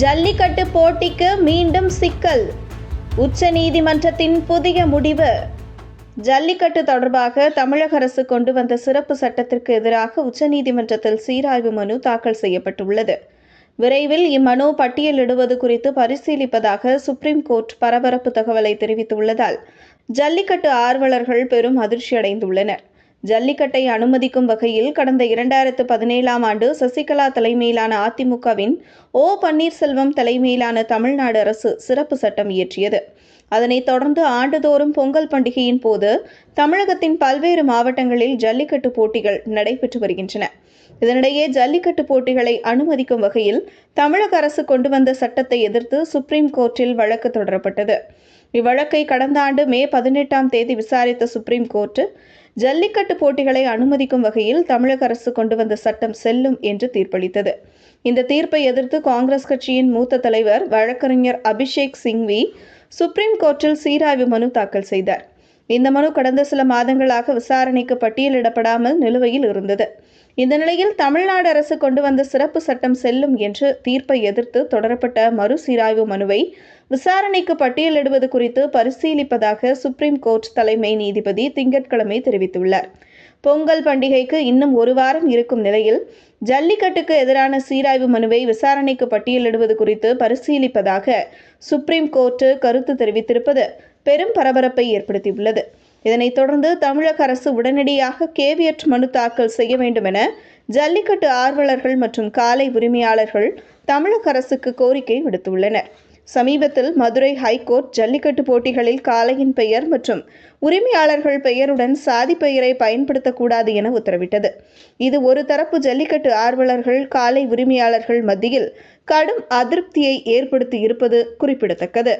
ஜல்லிக்கட்டு போட்டிக்கு மீண்டும் சிக்கல். உச்சநீதிமன்றத்தின் புதிய முடிவு. ஜல்லிக்கட்டு தொடர்பாக தமிழக அரசு கொண்டு வந்த சிறப்பு சட்டத்திற்கு எதிராக உச்சநீதிமன்றத்தில் சீராய்வு மனு தாக்கல் செய்யப்பட்டுள்ளது. விரைவில் இம்மனு பட்டியலிடுவது குறித்து பரிசீலிப்பதாக சுப்ரீம் கோர்ட் பரபரப்பு தகவலை தெரிவித்துள்ளதால் ஜல்லிக்கட்டு ஆர்வலர்கள் பெரும் அதிர்ச்சியடைந்துள்ளனர். ஜல்லிக்கட்டை அனுமதிக்கும் வகையில் கடந்த இரண்டாயிரத்து பதினேழாம் ஆண்டு சசிகலா தலைமையிலான அதிமுகவின் ஓ பன்னீர்செல்வம் தலைமையிலான தமிழ்நாடு அரசு சிறப்பு சட்டம் இயற்றியது. அதனைத் தொடர்ந்து ஆண்டுதோறும் பொங்கல் பண்டிகையின் போது தமிழகத்தின் பல்வேறு மாவட்டங்களில் ஜல்லிக்கட்டு போட்டிகள் நடைபெற்று வருகின்றன. இதனிடையே ஜல்லிக்கட்டு போட்டிகளை அனுமதிக்கும் வகையில் தமிழக அரசு கொண்டு வந்த சட்டத்தை எதிர்த்து சுப்ரீம் கோர்ட்டில் வழக்கு தொடரப்பட்டது. இவ்வழக்கை கடந்த ஆண்டு மே பதினெட்டாம் தேதி விசாரித்த சுப்ரீம் கோர்ட் ஜல்லிக்கட்டு போட்டிகளை அனுமதிக்கும் வகையில் தமிழக அரசு கொண்டு வந்த சட்டம் செல்லும் என்று தீர்ப்பளித்தது. இந்த தீர்ப்பை எதிர்த்து காங்கிரஸ் கட்சியின் மூத்த தலைவர் வழக்கறிஞர் அபிஷேக் சிங்வி சுப்ரீம் கோர்ட்டில் சீராய்வு மனு தாக்கல் செய்தார். இந்த மனு கடந்த சில மாதங்களாக விசாரணைக்கு பட்டியலிடப்படாமல் நிலுவையில் இருந்தது. இந்த நிலையில் தமிழ்நாடு அரசு கொண்டு வந்த சிறப்பு சட்டம் செல்லும் என்று தீர்ப்பை எதிர்த்து தொடரப்பட்ட மறுசீராய்வு மனுவை விசாரணைக்கு பட்டியலிடுவது குறித்து பரிசீலிப்பதாக சுப்ரீம் கோர்ட் தலைமை நீதிபதி திங்கட்கிழமை தெரிவித்துள்ளார். பொங்கல் பண்டிகைக்கு இன்னும் ஒரு வாரம் இருக்கும் நிலையில் ஜல்லிக்கட்டுக்கு எதிரான சீராய்வு மனுவை விசாரணைக்கு பட்டியலிடுவது குறித்து பரிசீலிப்பதாக சுப்ரீம் கோர்ட்டு கருத்து தெரிவித்திருப்பது பெரும் பரபரப்பை ஏற்படுத்தியுள்ளது. இதனைத் தொடர்ந்து தமிழக அரசு உடனடியாக கேவியட் மனு தாக்கல் செய்ய வேண்டும் என ஜல்லிக்கட்டு ஆர்வலர்கள் மற்றும் காலை உரிமையாளர்கள் தமிழக அரசுக்கு கோரிக்கை விடுத்துள்ளனர். சமீபத்தில் மதுரை ஹைகோர்ட் ஜல்லிக்கட்டு போட்டிகளில் காளையின் பெயர் மற்றும் உரிமையாளர்கள் பெயருடன் சாதி பெயரை பயன்படுத்தக்கூடாது என உத்தரவிட்டது. இது ஒரு தரப்பு ஜல்லிக்கட்டு ஆர்வலர்கள் காலை உரிமையாளர்கள் மத்தியில் கடும் அதிருப்தியை ஏற்படுத்தி இருப்பது குறிப்பிடத்தக்கது.